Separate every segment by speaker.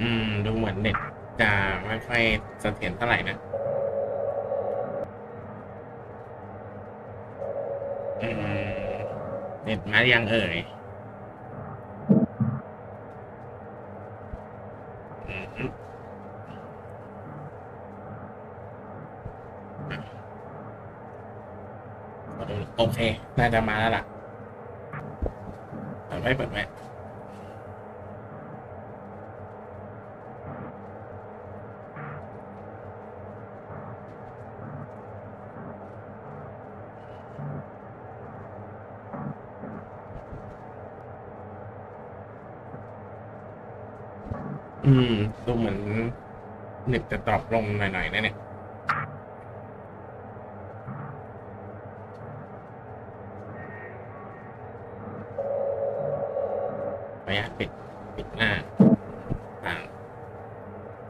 Speaker 1: อืม ดูเหมือนเน็ตจะไม่ค่อยเสถียรเท่าไหร่นะอืมเน็ตมายังเอ่ยอืมโอเค น่าจะมาแล้วล่ะเปิดไว้เปิดไว้ อืม ดูเหมือนเน็ตจะตอบลงหน่อยๆนะเนี่ย ขออนุญาตปิด ปิดหน้าต่าง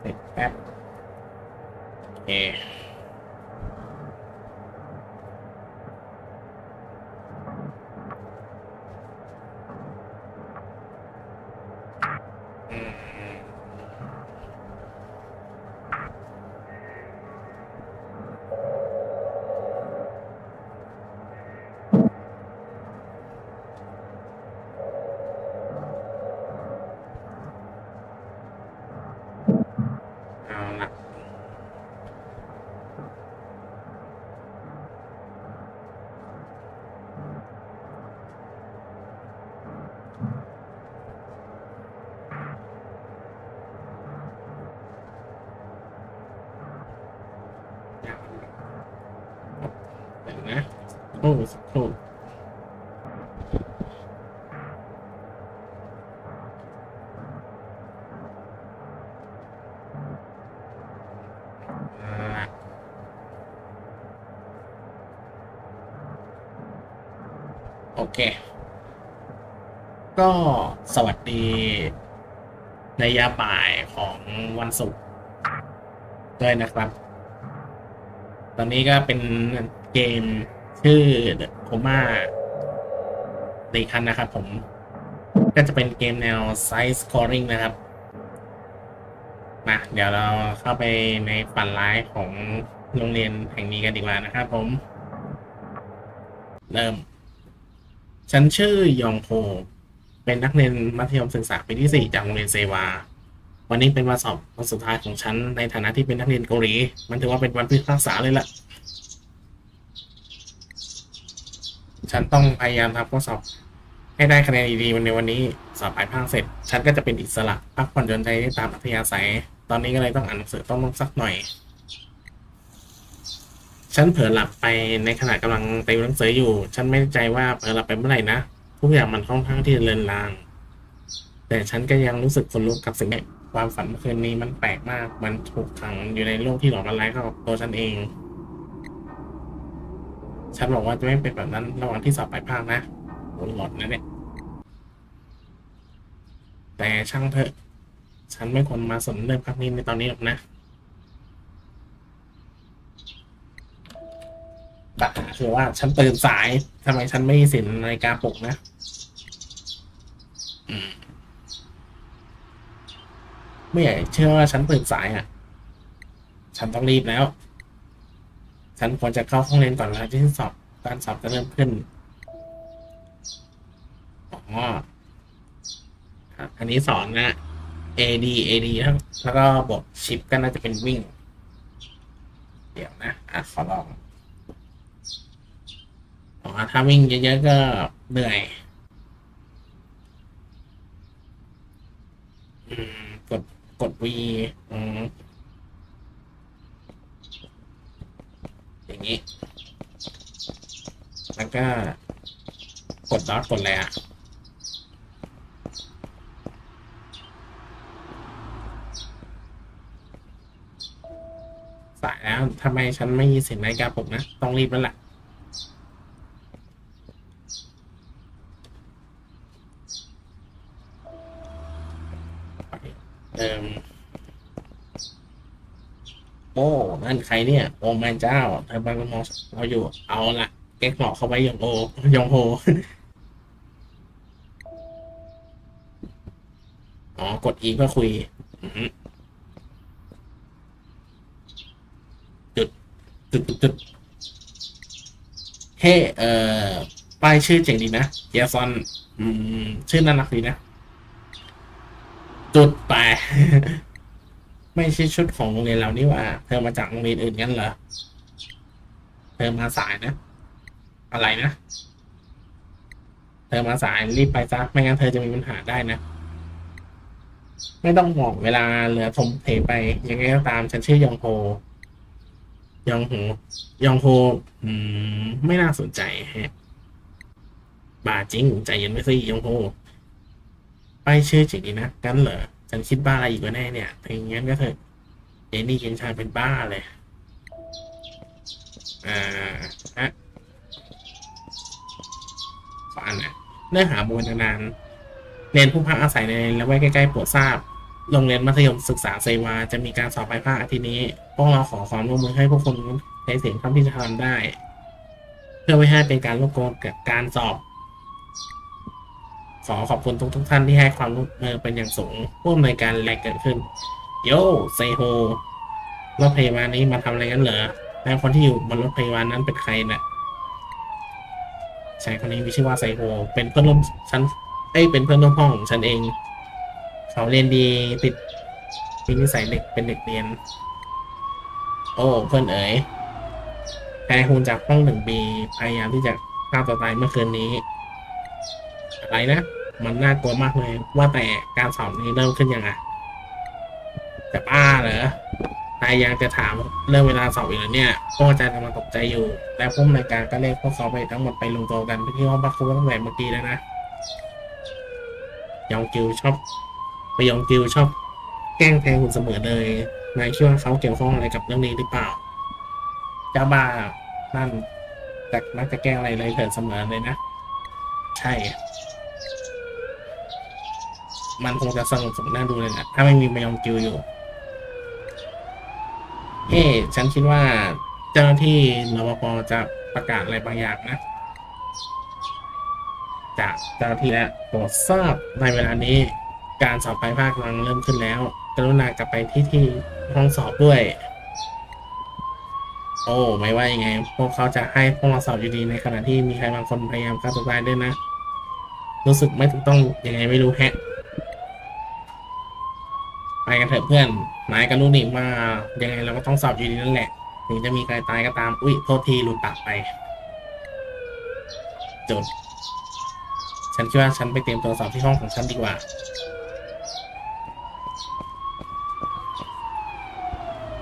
Speaker 1: เสร็จแป๊บ โอเค อืม เอาละยังเดี๋ยวนะโอ้สักครู่เอาละโอ เค ก็สวัสดี ในยามบ่ายของวันศุกร์ด้วยนะครับ ตอนนี้ก็เป็นเกมชื่อ The Coma ตีคันนะครับผม ก็จะเป็นเกมแนว Side Scoring นะครับ มาเดี๋ยวเราเข้าไปในฝันร้ายของโรงเรียนแห่งนี้กันดีกว่านะครับผม เริ่ม ฉันชื่อยองโฮเป็นนักเรียนมัธยมศึกษาปีที่4จากโรงเรียนเซวา วันนี้เป็นวันสอบวันสุดท้ายของฉันในฐานะที่เป็นนักเรียนเกาหลี มันถือว่าเป็นวันพิพากษาเลยล่ะ ฉันต้องพยายามทำข้อสอบ ให้ได้คะแนนดีๆในวันนี้ สอบปลายภาคเสร็จ ฉันก็จะเป็นอิสระพักผ่อนหย่อนใจได้ตามอัธยาศัย ตอนนี้ก็เลยต้องอ่านหนังสือต้องลงสักหน่อย ฉันเผลอหลับไปในขณะกำลังติวหนังสืออยู่ ฉันไม่แน่ใจว่าเผลอหลับไปเมื่อไหร่นะทุกอย่างมันค่อนข้างที่จะเลือนลาง แต่ฉันก็ยังรู้สึกขนลุกกับสิ่งนี้ความฝันเมื่อคืนนี้มันแปลกมาก มันถูกขังอยู่ในโลกที่หลอกละลายเข้ากับตัวฉันเอง ฉันบอกว่าจะไม่เป็นแบบนั้นระหว่างที่สอบปลายภาคนะโหหลอดนะเนี่ย แต่ช่างเถอะ ฉันไม่ควรมาสนเรื่องภาคนี้ในตอนนี้หรอกนะ ปัญหาคือว่าฉันตื่นสายทำไมฉันไม่เสินนาฬิกาปลุกนะอืมไม่อยากเชื่อว่าฉันตื่นสายอะ ฉันต้องรีบแล้ว ฉันควรจะเข้าห้องเรียนก่อนเวลาที่สอบการสอบจะเริ่มขึ้นอ๋ออันนี้สอนนะ AD AD แล้วแล้วก็บวกชิปก็น่าจะเป็นวิ่ง เดี๋ยวนะ อะ ขอลอง อ๋อถ้าวิ่งเยอะๆก็เหนื่อยกดกด V อืมอย่างนี้ แล้วก็ กดดอทกดอะไรอะสายแล้วทำไมฉันไม่มีสินนาฬิกาปลุกนะ ต้องรีบแล้วล่ะ เติมโอ้นั่นใครเนี่ย โอ้แมนเจ้าทำไมมันมองเราอยู่ เอาละแก๊กหมอกเข้าไปยองโอยองโฮอ๋อ กดอีเพื่อคุยจุดจุดจุดจุดเฮ้ เอ่อ ป้ายชื่อเจ๋งดีนะเจสัน อืม ชื่อน่ารักดีนะ จุดไป ไม่ใช่ชุดของโรงเรียนเรานี่ว่า เธอมาจากโรงเรียนอื่นกันเหรอ เธอมาสายนะ อะไรนะ เธอมาสายรีบไปซะไม่งั้นเธอจะมีปัญหาได้นะ ไม่ต้องห่วงเวลาเหลือทมเทไป ยังไงก็ตามฉันชื่อยองโฮยองโฮยองโฮอืม ไม่น่าสนใจฮะบาจริง ใจเย็นไว้สิยองโฮ ปายชื่อจริงดีนะกันเหรอฉันคิดบ้าอะไรอีกวะแน่เนี่ยถ้าอย่างงั้นก็เถอะเจนี่เย็นชาเป็นบ้าเลย อ่าฮะขออ่านนะเนื้อหาบนนานเรียนผู้พักอาศัยในละแวกใกล้ๆปรดทราบ โรงเรียนมัธยมศึกษาเซวา จะมีการสอบปลายภาคอาทิตย์นี้ พวกเราขอความร่วมมือให้พวกคุณใช้เสียงเท่าที่จะทำได้ เพื่อไม่ให้เป็นการรบกวนกับการสอบ ขอขอบคุณทุกทุกท่านที่ให้ความร่วมมือเป็นอย่างสูงร่วมในการแลกเกิดขึ้น โยเซโฮรถพยาบาลนี้มาทำอะไรกันเหรอแล้วคนที่อยู่บนรถพยาบาลนั้นเป็นใครน่ะชายคนนี้มีชื่อว่าไซโฮเป็นเพื่อนร่วมชั้นเอ้ยเป็นเพื่อนร่วมห้องของฉันเอง เขาเรียนดีติดมีนิสัยเด็กเป็นเด็กเรียน โอ้เพื่อนเอ๋ยแพรฮูนจากห้องหนึ่งบีพยายามที่จะฆ่าตัวตายเมื่อคืนนี้ อะไรนะ มันน่ากลัวมากเลย ว่าแต่การสอบนี้เริ่มขึ้นยังไงจะบ้าเหรอนายยังจะถามเรื่องเวลาสอบอีกเหรอเนี่ยพวกอาจารย์กำลังตกใจอยู่ และผู้อำนวยการก็เรียกพวกเขาไปทั้งหมดไปรวมตัวกันที่ห้องพักครูตั้งแต่เมื่อกี้แล้วนะยองกิวชอบไปยองกิวชอบ แกล้งแทงคุณเสมอเลยนายคิดว่าเขาเกี่ยวข้องอะไรกับเรื่องนี้หรือเปล่าจ้าบ้านั่นแต่มักจะแกล้งอะไรเลยเถิดเสมอเลยนะ ใช่ มันคงจะสงบสุขน่าดูเลยนะถ้าไม่มีมายองกิวอยู่เฮ้ฉันคิดว่าเจ้าหน้าที่รปภจะประกาศอะไรบางอย่างนะ จากเจ้าหน้าที่และโปรดทราบในเวลานี้ การสอบปลายภาคกำลังเริ่มขึ้นแล้ว กรุณากลับไปที่ที่ห้องสอบด้วย โอ้ไม่ว่ายังไง พวกเขาจะให้พวกเราสอบอยู่ดีในขณะที่มีใครบางคนพยายามฆ่าตัวตายด้วยนะ รู้สึกไม่ถูกต้องยังไงไม่รู้แฮะ กันเถอะเพื่อน นายก็รู้นี่ว่ายังไงเราก็ต้องสอบอยู่ดีนั่นแหละ ถึงจะมีใครตายก็ตาม อุ้ยโทษทีหลุดปากไป จด ฉันคิดว่าฉันไปเตรียมตัวสอบที่ห้องของฉันดีกว่า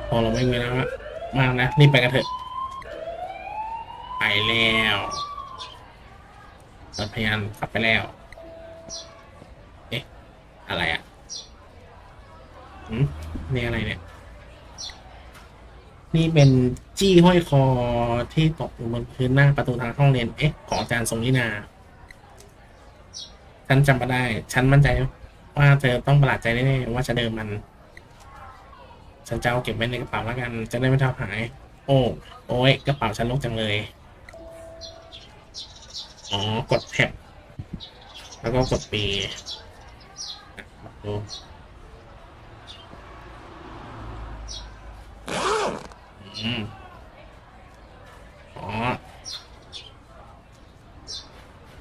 Speaker 1: พอเราไม่มีเวลามากนะรีบไปกันเถอะ ไปแล้วรถพยานขับไปแล้ว เอ๊ะ อะไรอะ นี่อะไรเนี่ย นี่เป็นจี้ห้อยคอที่ตกอยู่บนพื้นหน้าประตูทางห้องเรียนเอ๊ะของอาจารย์ทรงนินาฉันจำมาได้ ฉันมั่นใจว่าเธอต้องประหลาดใจแน่ๆว่าจะเดิมมัน ฉันจะเอาเก็บไว้ในกระเป๋าแล้วกัน จะได้ไม่ทำหาย โอ้โอ้ยกระเป๋าฉันลกจังเลย อ๋อ กดแท็บแล้วก็กดปีดู อืมอ๋อ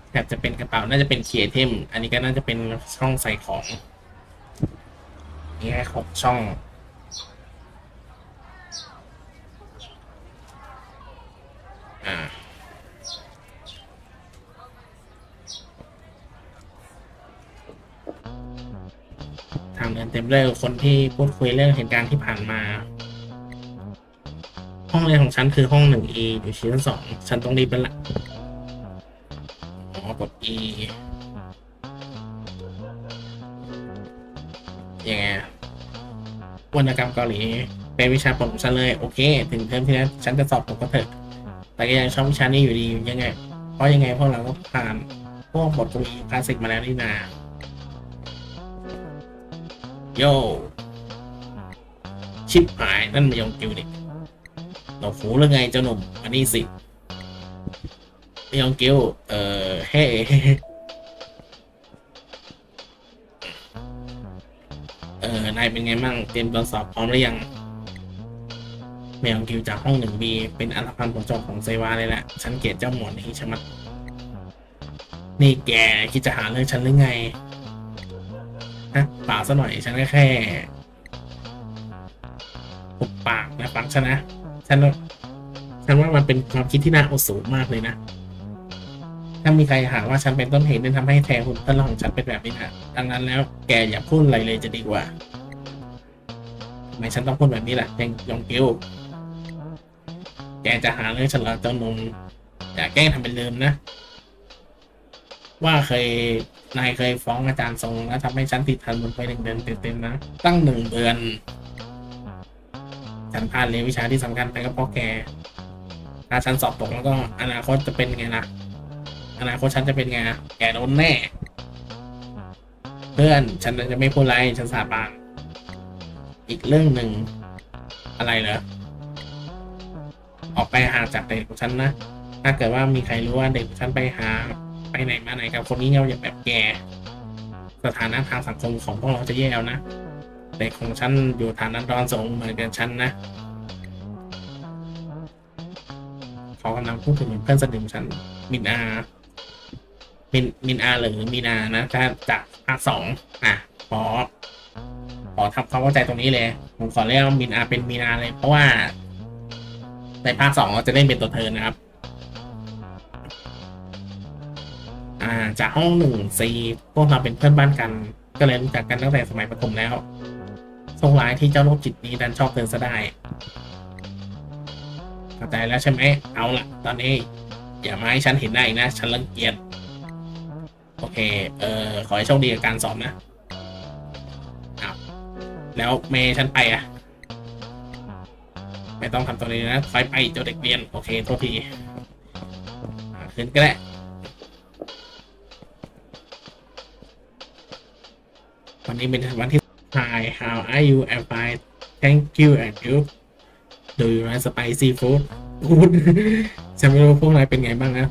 Speaker 1: แท็บจะเป็นกระเป๋า น่าจะเป็นเคียเทม อันนี้ก็น่าจะเป็นช่องใส่ของนี่แค่หกช่อง อ่า ทางเดินเต็มเลยคนที่พูดคุยเรื่องเหตุการณ์ที่ผ่านมา เรียนของฉันคือห้องหนึ่ง E อยู่ชั้นสองฉันต้องรีบเป็นละอ๋อกด E ยังไงวรรณกรรมเกาหลีเป็นวิชาโปรดของฉันเลย โอเค ถึงเทอมที่แล้วฉันจะสอบตกก็เถอะ แต่ก็ยังชอบวิชานี้อยู่ดียังไง เพราะยังไงพวกเราก็ผ่านพวกบทกวีคลาสสิกมาแล้วนี่นาโยชิปหายนั่นมายองกิวนี่ หนวกหูหรือไงเจ้าหนุ่มอันนี้สิมายองกิวเอ่อเฮ้เออนายเป็นไงมั่งเตรียมตัวสอบพร้อมหรือยังแมวกิวจากห้องหนึ่งบีเป็นอัลพันธ์ผลจบของเซวาเลยแหละฉันเกลียดเจ้าหมวดนี้ชะมัดนี่แกคิดจะหาเรื่องฉันหรือไงฮะป่าซะหน่อยฉันก็แค่ปุบปากนะฟังฉันนะ ฉันว่าฉันว่ามันเป็นความคิดที่น่าอดสูงมากเลยนะ ถ้ามีใครหาว่าฉันเป็นต้นเหตุที่ทำให้แทนคุณต้นของฉันเป็นแบบนี้นะดังนั้นแล้วแกอย่าพูดอะไรเลยจะดีกว่าทำไมฉันต้องพูดแบบนี้ล่ะยังยองกิวแกจะหาเรื่องฉันเหรอเจ้านุ่มอย่าแกล้งทำเป็นลืมนะ ว่าเคยนายเคยฟ้องอาจารย์ทรงแล้วทำให้ฉันติดทันบนไปหนึ่งเดือนเต็มๆนะ ตั้งหนึ่งเดือน ฉันพลาดเรียนวิชาที่สำคัญไปก็เพราะแก ถ้าฉันสอบตกแล้วก็อนาคตจะเป็นไงล่ะ อนาคตฉันจะเป็นไง แกโดนแน่ เพื่อนฉันจะไม่พูดไรฉันสาบาน อีกเรื่องหนึ่งอะไรเหรอ ออกไปห่างจากเด็กของฉันนะ ถ้าเกิดว่ามีใครรู้ว่าเด็กของฉันไปหาไปไหนมาไหนกับคนนี้เงาอย่างแบบแก สถานะทางสังคมของพวกเราจะแย่แล้วนะ ด็กของฉันอยู่ฐานะดอนสูงเหมือนกันฉันนะเขากำลังพูดถึงเพื่อนสนิทของฉันมินอา มินมินอาหรือมีนานะถ้าจากภาคสองอะขอขอทำความเข้าใจตรงนี้เลย ผมขอเรียกว่ามินอาเป็นมีนาเลย เพราะว่า ในภาคสองเราจะเล่นเป็นตัวเธอนะครับ อ่า จากห้องหนึ่งซีพวกเราเป็นเพื่อนบ้านกัน ก็เลยรู้จักกันตั้งแต่สมัยประถมแล้ว โชคร้ายที่เจ้าโรคจิตนี้ดันชอบเธอซะได้เข้าใจแล้วใช่ไหมเอาละตอนนี้ อย่ามาให้ฉันเห็นหน้อีกนะ ฉันรังเกียจโอเค เออขอให้โชคดีกับการสอบนะอาแล้วเมย์ฉันไปอะ ไม่ต้องทำตัวนี้นะคอยไปเจ้าเด็กเรียน โอเค โทษทีขึ้นก็ได้วันนี้เป็นวันที่ Hi how are you I'm fine thank you and you do you like spicy food ฉันไม่รู้พวกนายเป็นไงบ้างนะ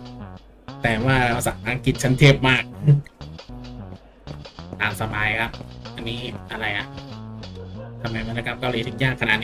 Speaker 1: แต่ว่าภาษาอังกฤษฉันเทพมากอ่านสบายครับ อันนี้อะไรอะทำไมวรรณกรรมเกาหลีถึงยากขนาดนี้